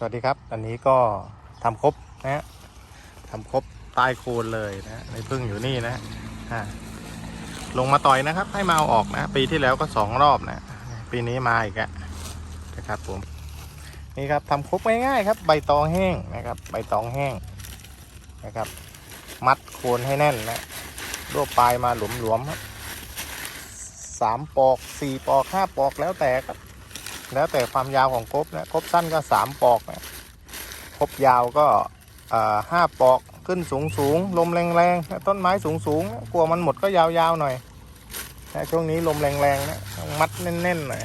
สวัสดีครับ อันนี้ก็ทำครบนะฮะทำครบใต้โคนเลยนะในพึ่งอยู่นี่นะอ่าลงมาต่อยนะครับ ให้มาเอาออกนะ ปีที่แล้วก็สองรอบนะ ปีนี้มาอีกอะนะครับผมนี่ครับทำครบง่ายๆครับ ใบตองแห้งนะครับ ใบตองแห้งนะครับ มัดโคนให้แน่นนะรวบปลายมาหลวมๆครับสามปอกสี่ปอกห้าปอกแล้วแต่ครับ แล้วแต่ความยาวของกบนะกบสั้นก็สามปอกนะกบยาวก็ห้าปอกขึ้นสูงสูงลมแรงๆนะต้นไม้สูงสูงกลัวมันหมดก็ยาวๆหน่อยนะช่วงนี้ลมแรงๆนะมัดแน่นๆหน่อย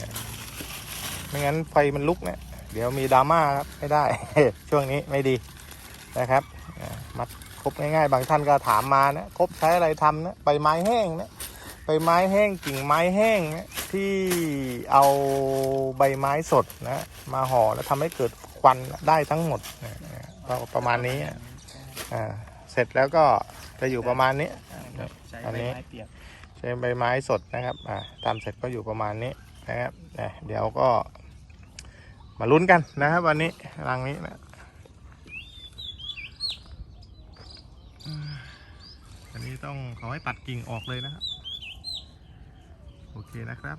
ไม่งั้นไฟมันลุกนะเดี๋ยวมีดราม่าครับไม่ได้ ช่วงนี้ไม่ดีนะครับมัดครบง่ายๆ บางท่านก็ถามมานะครบใช้อะไรทำนะใบไม้แห้งนะใบไม้แห้งกิ่งไม้แห้งนะ ที่เอาใบไม้สดนะมาห่อแล้วทำให้เกิดควันได้ทั้งหมดนะก็ประมาณนี้อะอ่าเสร็จแล้วก็จะอยู่ประมาณนี้ใช้อันใบนี้ไม้เปียกใช้ใบไม้สดนะครับอ่าทำเสร็จก็อยู่ประมาณนี้นะครับนะเดี๋ยวก็มาลุ้นกันนะครับวันนี้รังนี้นะอืมอันนี้ต้องขอให้ตัดกิ่งออกเลยนะครับโอ เคนะครับ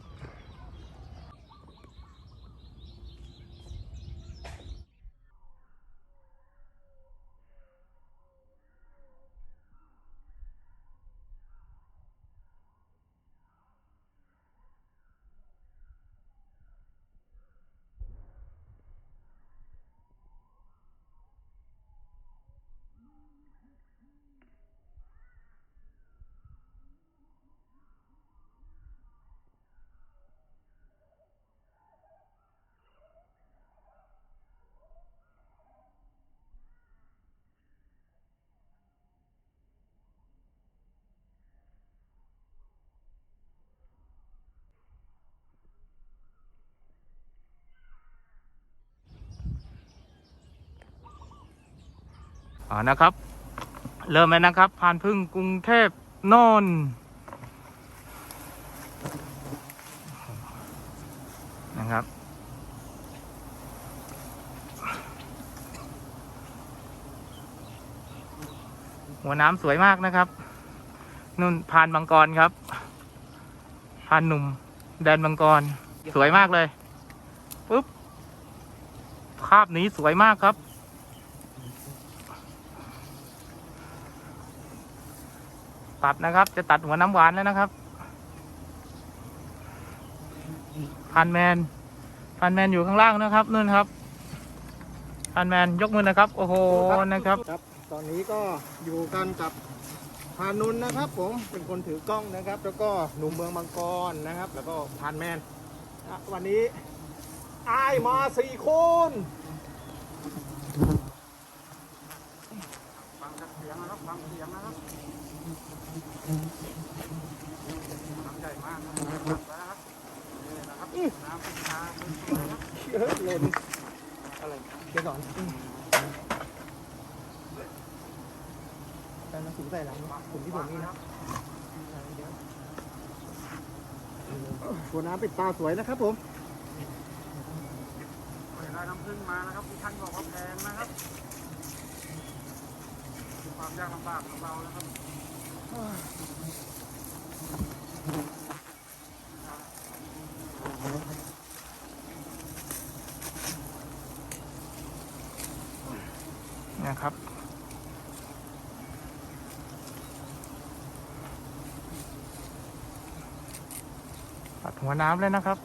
อ่านะครับ เริ่มแล้วนะครับผ่านพึ่งกรุงเทพนนนะครับหัวน้ำสวยมากนะครับนุ่นพานมังกรครับพานหนุ่ม แดนมังกร สวยมากเลยปุ๊บภาพนี้สวยมากครับ ตัดนะครับ จะตัดหัวน้ำหวานแล้วนะครับ พันแมน พันแมนอยู่ข้างล่างนะครับนู่นครับ พันแมนยกมือนะครับ โอ้โหนะครับ ครับ ตอนนี้ก็อยู่กันกับพานุนนะครับ ผมเป็นคนถือกล้องนะครับ แล้วก็หนุ่มเมืองมังกรนะครับ แล้วก็พานแมนนะวันนี้อายมาสี่คนฟังเสียงนะครับฟังเสียงนะครับ เป็นชาเป็นสวยครับเฮ้ยหล่นอะไรเดี๋ยวก่อนแต่มาสูงใส่หลังผมที่ผมนี่นะตัวน้ำปิดตาสวยนะครับผมได้น้ำผึ้งมานะครับที่ท่านบอกว่าแพงนะครับความยากลำบากของเรานะครับ นะครับ ตัดหัวน้ำเลยนะครับ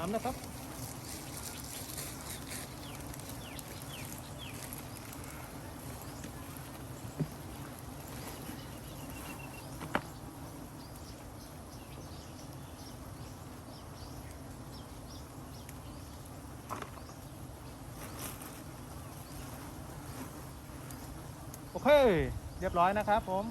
ามนะครับ โอเค เรียบร้อยนะครับผม